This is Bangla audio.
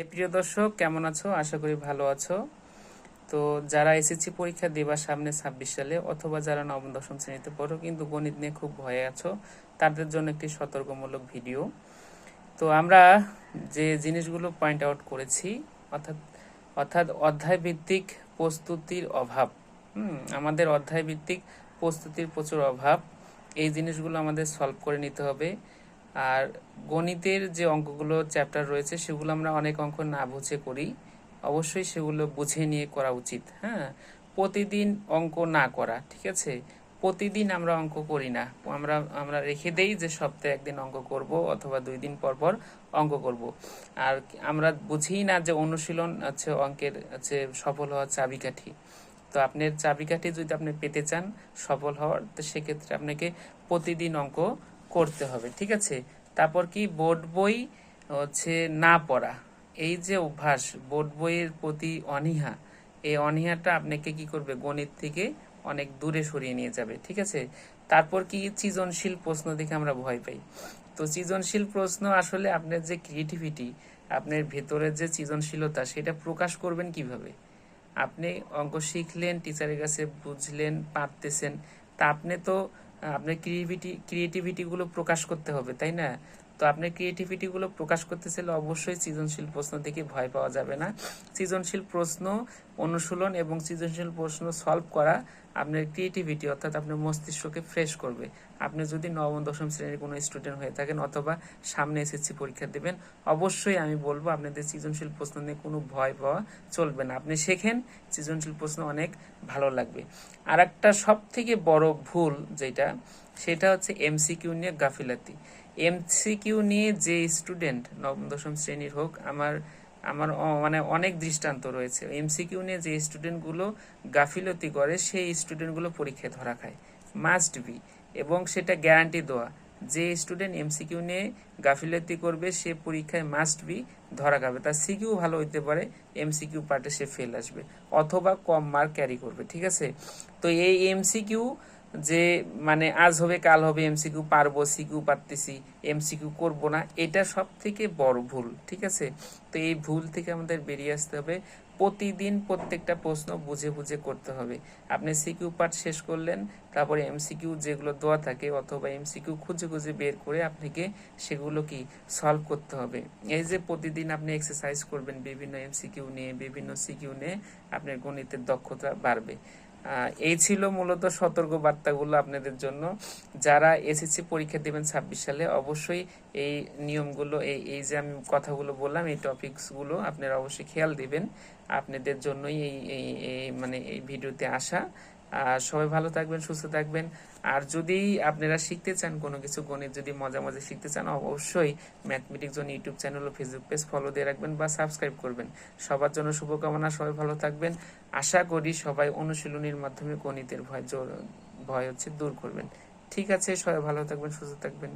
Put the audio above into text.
এ প্রিয় দর্শক, কেমন আছো? আশা করি ভালো আছো। তো যারা এসএসসি পরীক্ষা দেবার সামনে ছাব্বিশ সালে অথবা যারা নবম, দশম শ্রেণীতে পড়ো কিন্তু গণিত নিয়ে খুব ভয়ে আছো, তাদের জন্য একটি সতর্কমূলক ভিডিও। তো আমরা যে জিনিসগুলো পয়েন্ট আউট করেছি, অর্থাৎ অর্থাৎ অধ্যায় ভিত্তিক প্রস্তুতির অভাব আমাদের অধ্যায় ভিত্তিক প্রস্তুতির প্রচুর অভাব, এই জিনিসগুলো আমাদের সলভ করে নিতে হবে। আর গণিতের যে অঙ্কগুলো চ্যাপ্টার রয়েছে, সেগুলো আমরা অনেক অঙ্ক না বুঝে করি। অবশ্যই সেগুলো বুঝে নিয়ে করা উচিত হ্যাঁ? প্রতিদিন অঙ্ক না করা, ঠিক আছে? প্রতিদিন আমরা অঙ্ক করি না। আমরা আমরা রেখে দেই যে সপ্তাহে একদিন অঙ্ক করব অথবা দুই দিন পর পর অঙ্ক করব। আর আমরা বুঝি না যে অনুশীলন হচ্ছে অঙ্কের হচ্ছে সফল হওয়ার চাবিকাঠি। তো আপনার চাবিকাঠি যদি আপনি পেতে চান সফল হওয়ার, তো সেক্ষেত্রে আপনাকে প্রতিদিন অঙ্ক করতে হবে, ঠিক আছে? তারপর কি? বোর্ড বই হচ্ছে না পড়া। এই যে অভ্যাস, বোর্ড বইয়ের প্রতি অনীহা, এই অনীহাটা আপনাকে কি করবে? গণিত থেকে অনেক দূরে সরিয়ে নিয়ে যাবে, ঠিক আছে? তারপর কি? সৃজনশীল প্রশ্ন দেখে আমরা ভয় পাই। তো সৃজনশীল প্রশ্ন আসলে আপনার যে ক্রিয়েটিভিটি আপনার ভেতরের যে সৃজনশীলতা, সেটা প্রকাশ করবেন কীভাবে? আপনি অঙ্ক শিখলেন টিচারের কাছে বুঝলেন, পারতেছেন। তা আপনি তো আপনার ক্রিয়েটিভিটি ক্রিয়েটিভিটিগুলো প্রকাশ করতে হবে তাই না? তো আপনার ক্রিয়েটিভিটিগুলো প্রকাশ করতে চাইলে অবশ্যই সৃজনশীল প্রশ্ন থেকে ভয় পাওয়া যাবে না। সৃজনশীল প্রশ্ন অনুশীলন এবং সৃজনশীল প্রশ্ন সলভ করা আপনার ক্রিয়েটিভিটি অর্থাৎ আপনার মস্তিষ্ককে ফ্রেশ করবে। আপনি যদি নবম, দশম শ্রেণির কোনো স্টুডেন্ট হয়ে থাকেন অথবা সামনে এসএসসি পরীক্ষা দেবেন, অবশ্যই আমি বলব আপনাদের সৃজনশীল প্রশ্ন নিয়ে কোনো ভয় পাওয়া চলবে না। আপনি শেখেন, সৃজনশীল প্রশ্ন অনেক ভালো লাগবে। আর একটা সব থেকে বড় ভুল যেটা, সেটা হচ্ছে এমসিকিউ নিয়ে গাফিলাতি। এমসিকিউ নিয়ে যে স্টুডেন্ট নবম, দশম শ্রেণির হোক, আমার আমার মানে অনেক দৃষ্টান্ত রয়েছে। এমসিকিউ নিয়ে যে স্টুডেন্টগুলো গাফিলতি করে, সেই স্টুডেন্টগুলো পরীক্ষায় ধরা খায়। মাস্ট বি এবং সেটা গ্যারান্টি দেওয়া। যে স্টুডেন্ট এমসিকিউ নিয়ে গাফিলতি করবে, সে পরীক্ষায় মাস্ট বি ধরা খাবে। তার সিকিউ ভালো হইতে পারে এমসিকিউ পার্টে সে ফেল আসবে। অথবা কম মার্ক ক্যারি করবে, ঠিক আছে? তো এই এমসিকিউ যে মানে আজ হবে, কাল হবে, এমসিকিউ পারব, সিকিউ পারতেছি, এমসিকিউ করব না, এটা সব থেকে বড় ভুল, ঠিক আছে? তো এই ভুল থেকে আমাদের বেরিয়ে আসতে হবে। প্রতিদিন প্রত্যেকটা প্রশ্ন বুঝে বুঝে করতে হবে। আপনি সিকিউ পার্ট শেষ করলেন, তারপরে এমসিকিউ যেগুলো দেওয়া থাকে অথবা এমসিকিউ খুঁজে খুঁজে বের করে আপনাকে সেগুলো কি সলভ করতে হবে। এই যে প্রতিদিন আপনি এক্সারসাইজ করবেন, বিভিন্ন এমসিকিউ নিয়ে, বিভিন্ন সিকিউ নিয়ে আপনার গণিতের দক্ষতা বাড়বে। এই ছিল মূলত সতর্ক বার্তাগুলো আপনাদের জন্য। যারা এসএসসি পরীক্ষা দেবেন ছাব্বিশ সালে, অবশ্যই এই নিয়মগুলো, এই এই যে আমি কথাগুলো বললাম, এই টপিকসগুলো আপনারা অবশ্যই খেয়াল দিবেন। আপনাদের জন্যই এই মানে এই ভিডিওতে আসা। সবাই ভালো থাকবেন, সুস্থ থাকবেন। আর যদি আপনারা শিখতে চান কোনো কিছু, গণিত যদি মজা মজা শিখতে চান, অবশ্যই ম্যাথমেটিক্স জোন ইউটিউব চ্যানেল ও ফেসবুক পেজ ফলো দিয়ে রাখবেন বা সাবস্ক্রাইব করবেন। সবার জন্য শুভকামনা, সবাই ভালো থাকবেন। আশা করি সবাই অনুশীলনীর মাধ্যমে গণিতের ভয় জোর, ভয় হচ্ছে দূর করবেন। ঠিক আছে, সবাই ভালো থাকবেন, সুস্থ থাকবেন।